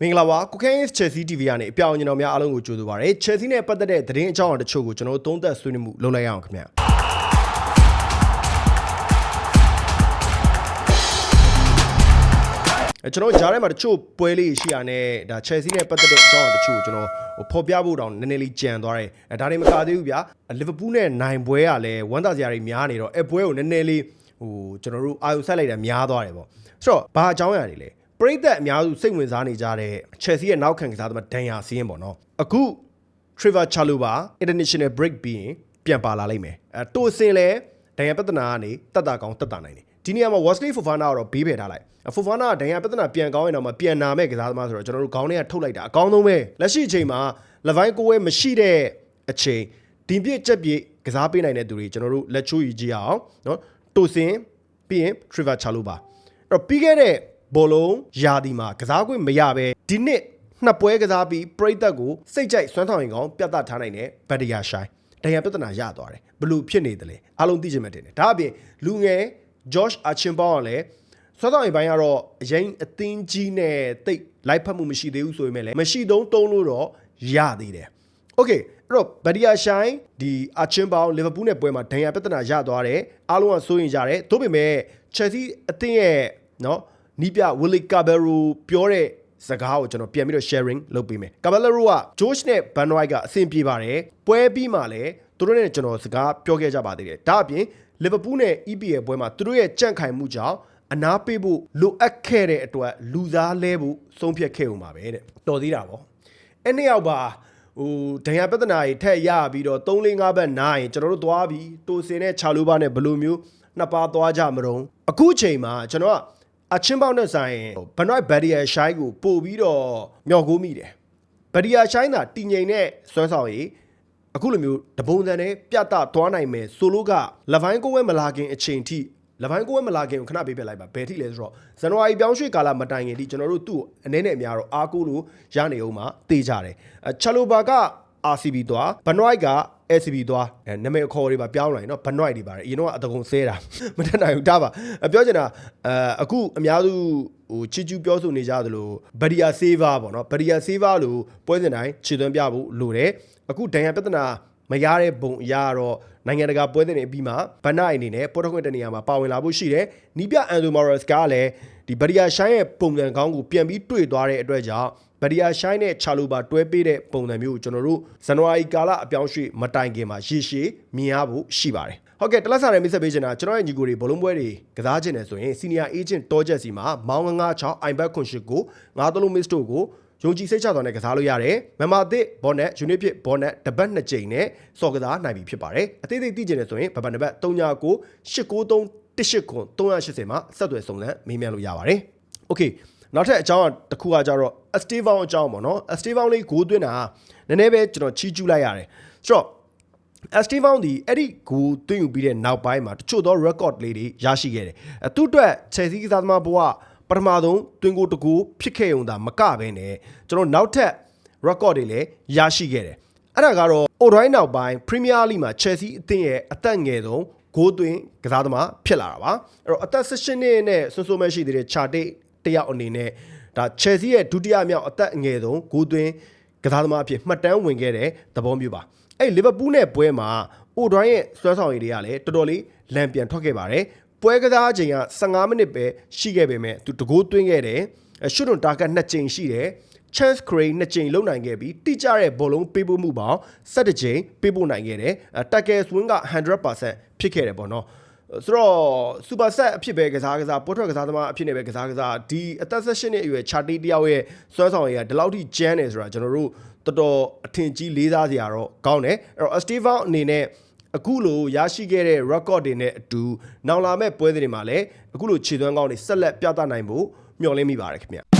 မင်္ဂလာပါကုခဲင်း Chelsea TV ကနေအပြောင်းအလဲတော်များအားလုံးကိုကြိုဆိုပါရစေ Chelsea နဲ့ပတ်သက်တဲ့သတင်းအကြောင်းအရာတချို့ကိုကျွန်တော်တို့သုံးသပ်ဆွေးနွေးမှုလုပ်လိုက်ရအောင်ခင်ဗျာအဲကျွန်တော်ကြားထဲမှာတချို့ပွဲလေးရှိရတဲ့ဒါ Chelsea နဲ့ပတ်သက်တဲ့အကြောင်းအရာတချို့ကိုကျွန်တော်ဟိုဖော်ပြဖို့တောင်နည်းနည်းလေးကြံသွားတယ်အဲဒါတွေမကသေးဘူးဗျာလီဗာပူးနဲ့နိုင်ပွဲကလည်းဝမ်းသာစရာတွေများနေတော့အဲပွဲကိုနည်းနည်းလေးဟိုကျွန်တော်တို့အာရုံဆက်လိုက်တာများသွားတယ်ပေါ့ဆိုတော့ဘာအကြောင်းအရာတွေလဲပ ရိသတ်အများစုစိတ်ဝင်စားနေကြတဲ့ Chelsea ရဲ့နောက်ခံကစားသမားဒန်ယာစီးရင်ပေါ့နော်အခု Trevor Chalobah international break ပြီးရင်ပြန်ပါလာလိမ့်မယ်အဲတိုစင်လဲဒန်ယာပြဿနာကနေတက်တာကောင်းတက်တာနိုင်တယ်ဒီနေရာမှာ Wesley Fofana ကတော့ဘေးဖယ်ထားလိုက် Fofana ကဒန်ယာပြဿနာပြန်ကောင်းရင်တော့မှပြန်နာမဲ့ကစားသမားဆိုတော့ကျွန်တော်တို့ခေါင်းထဲကထုတ်လိုက်တာအကောင်းဆုံးပဲလက်ရှိအချိန်မှာလဗိုင်းကိုဝဲမရှိတဲ့အချိန်ဒီပြည့်ချက်ပြည့်ကစားပေးနိုင်တဲ့သူတွေကျွန်တော်တို့လက်ချိုးယူကြည့်အောင်နော်တိုစင်ပြီးရင် Trevor Chalobah အဲ့တော့ပြီးခဲ့တဲ့ ဘောလုံးယာဒီမှာကစားခွင့်မရပဲဒီနှစ်နှစ်ပွဲကစားပြီးပရိသတ်ကိုစိတ်ကြိုက်စွမ်းဆောင်ရင်ကောင်းပြသထားနိုင်တဲ့ဘတ်တရာရှိုင်းဒဏ်ရာပြဿနာရသွားတယ်ဘလို့ဖြစ်နေတယ်လဲအားလုံးသိချင်မှတင်တယ်ဒါအပြင်လူငယ် Josh Archinbaugh ကလည်းစွမ်းဆောင်ရင်ပိုင်းကတော့အရင်အသင်းကြီးနဲ့တိတ်လိုက်ဖက်မှုမရှိသေးဘူးဆိုပေမဲ့လည်းမရှိသုံးတုံးလို့တော့ရသေးတယ် โอเคအဲ့တော့ဗဒီယာရှိုင်းဒီအာချင်ဘောင်လီဗာပူးနဲ့ပွဲမှာဒဏ်ရာပြဿနာရသွားတယ်အားလုံးကစိုးရင်ကြတယ်သို့ပေမဲ့ချက်စီအသင်းရဲ့เนาะ နီးပြဝီလီကာဘယ်ရိုပြောတဲ့စကားကိုကျွန်တော်ပြန်ပြီးတော့ sharing လုပ်ပေးမယ်ကာဘယ်ရိုကဂျိုးရှ်နဲ့ဘန်နဝိုက်ကအဆင်ပြေပါတယ်ပွဲပြီးမှလည်းသူတို့နဲ့ကျွန်တော်စကားပြောခဲ့ကြပါသေးတယ်ဒါအပြင်လီဗာပူးနဲ့ EPL ပွဲမှာသူတို့ရဲ့ကြန့်ခိုင်မှုကြောင့်အနာပေးဖို့လိုအပ်ခဲ့တဲ့အတွက်လူသားလဲဖို့ဆုံးဖြတ်ခဲ့ဦးမှာပဲတဲ့တော်သေးတာဗောအဲ့နှစ်ယောက်ပါဟိုဒဏ်ရာပြဿနာတွေထက်ရပြီးတော့3 4 5ဘက်နားရင်ကျွန်တော်တို့သွားပြီးတိုစင်နဲ့ချာလူပါနဲ့ဘယ်လိုမျိုးနှစ်ပါးသွားကြမလို့အခုချိန်မှာကျွန်တော်က အချင်းပေါက်နဲ့ဆိုင်ဘန်နွိုက်ဘရီယာရှိုင်းကိုပို့ပြီးတော့မျော်ကိုမိတယ်ဘရီယာရှိုင်းသာတည်ငြိမ်တဲ့စွမ်းဆောင်ရည်အခုလိုမျိုးတပုံစံနဲ့ပြတ်သားသွားနိုင်မယ်ဆိုလို့ကလဗိုင်းကိုဝဲမလာခင်အချိန်ထိလဗိုင်းကိုဝဲမလာခင်ကိုခဏပေးပြလိုက်ပါဘယ်ထိလဲဆိုတော့ဇန်နဝါရီပြောင်းရွှေ့ကာလမတိုင်ခင်ထိကျွန်တော်တို့သူ့ကိုအနေနဲ့အများတော့အားကိုးလို့ရနေအောင်မှာတေးကြတယ်အချလိုဘာက RCB သွားဘနွိုက်က SCB သွားနာမည်အခေါ်တွေပါပြောင်းလာရင်တော့ဘနွိုက်တွေပါတယ်အရင်တော့အတကုံဆဲတာမတတ်နိုင်ဘူးဒါပါပြောချင်တာအဲအခုအများစုဟိုချီကျူးပြောဆိုနေကြသလိုဘရီယာဆေးဗာပေါ့နော်ဘရီယာဆေးဗာလို့ပွဲစဉ်တိုင်းခြေသွင်းပြဖို့လိုတယ်အခုဒဏ်ရာပြဿနာ မရတဲ့ဘုံအရာတော့နိုင်ငံတကာပွဲစဉ်တွေအပြီးမှာဘန်နိုင်အနေနဲ့ပေါ်တော့ခွင့်တနေရာမှာပါဝင်လာဖို့ရှိတယ်နီးပြအန်ဒိုမာရက်စ်ကလည်းဒီဗဒီယာရှိုင်းရဲ့ပုံစံကောင်းကိုပြန်ပြီးတွေ့သွားတဲ့အတွက်ကြောင့်ဗဒီယာရှိုင်းနဲ့ချာလိုပါတွဲပေးတဲ့ပုံစံမျိုးကိုကျွန်တော်တို့ဇန်နဝါရီကာလအပြောင်းရွှေ့မတိုင်ခင်မှာရှေ့ရှေ့မြင်ရဖို့ရှိပါတယ်ဟုတ်ကဲ့တလက်စာရဲမိတ်ဆက်ပေးချင်တာကျွန်တော်ရဲ့ညီကိုတွေဘလုံးပွဲတွေကစားချင်တယ်ဆိုရင် senior agent တောချက်စီမှာမောင်း96 iBet ခွန်ရှိကို9တလုံး miss တို့ကို ယုံကြည်စိတ်ချသွားနဲ့ကစားလို့ရတယ်။မမသစ်ဘောနက်ယူနစ်ဖြစ်ဘောနက်တပတ်နှစ်ကြိမ်နဲ့စော်ကစားနိုင်ပြီဖြစ်ပါတယ်။အသေးသေးသိကျင်တယ်ဆိုရင်ဘဘနဘတ်39 893 18ခွန်380မှာဆက်သွယ်စုံစမ်းမေးမြန်းလို့ရပါတယ်။ Okay နောက်ထပ်အကြောင်းတစ်ခုကကြတော့ Estevao အကြောင်းပေါ့နော်။ Estevao လေးဂိုးသွင်းတာနည်းနည်းပဲကျွန်တော်ချီးကျူးလိုက်ရတယ်။ဆိုတော့ Estevao ဒီအဲ့ဒီဂိုးသွင်းယူပြီးတဲ့နောက်ပိုင်းမှာတချို့သော record လေးတွေရရှိခဲ့တယ်။အဲသူ့အတွက် Chelsea ကစားသမားဘဝ ပထမဆုံးတွင်ကိုတကူဖြစ်ခဲ့ုံသာမကဘဲနဲ့ကျွန်တော်နောက်ထပ် record တွေလည်းရရှိခဲ့တယ်။အဲ့ဒါကတော့ Odoi နောက်ပိုင်း Premier League မှာ Chelsea အသင်းရဲ့အသက်ငယ်ဆုံးဂိုးသွင်းကစားသမားဖြစ်လာတာပါ။အဲ့တော့အသက်16နှစ်နဲ့ဆွန်းဆွန်းမဲ့ရှိသေးတဲ့ Charter တယောက်အနေနဲ့ဒါ Chelsea ရဲ့ဒုတိယမြောက်အသက်အငယ်ဆုံးဂိုးသွင်းကစားသမားအဖြစ်မှတ်တမ်းဝင်ခဲ့တဲ့သဘောမျိုးပါ။အဲ့ Liverpool နဲ့ပွဲမှာ Odoi ရဲ့စွမ်းဆောင်ရည်တွေကလည်းတော်တော်လေးလန်ပြန်ထွက်ခဲ့ပါတယ်။ ပွဲကစားချိန်က15မိနစ်ပဲရှိခဲ့ပေမဲ့သူတကိုးသွင်းခဲ့တယ်။ရှုတ်တွန်တာက2ကြိမ်ရှိတယ်။ chance crane နှစ်ကြိမ်လုံနိုင်ခဲ့ပြီးတိကျတဲ့ဘောလုံးပေးပို့မှုပေါင်း17ကြိမ်ပေးပို့နိုင်ခဲ့တယ်။တက်ကေဆွင်းက100%ဖြစ်ခဲ့တယ်ပေါ့နော်။ဆိုတော့ super set အဖြစ်ပဲကစားကစားပေါ်ထွက်ကစားသမားအဖြစ်နဲ့ပဲကစားကစားဒီအသက်16နှစ်အရွယ် charty တယောက်ရဲ့စွမ်းဆောင်ရည်ကဒီလောက်ထိကျန်းတယ်ဆိုတာကျွန်တော်တို့တော်တော်အထင်ကြီးလေးစားစရာတော့ကောင်းတယ်။အဲ့တော့ Estevao အနေနဲ့ အခုလိုရရှိခဲ့တဲ့ record တွေနဲ့အတူနောက်လာမဲ့ပွဲတွေမှာလည်းအခုလိုခြေသွမ်းကောင်းတွေဆက်လက်ပြသနိုင်ဖို့မျှော်လင့်မိပါတယ်ခင်ဗျာ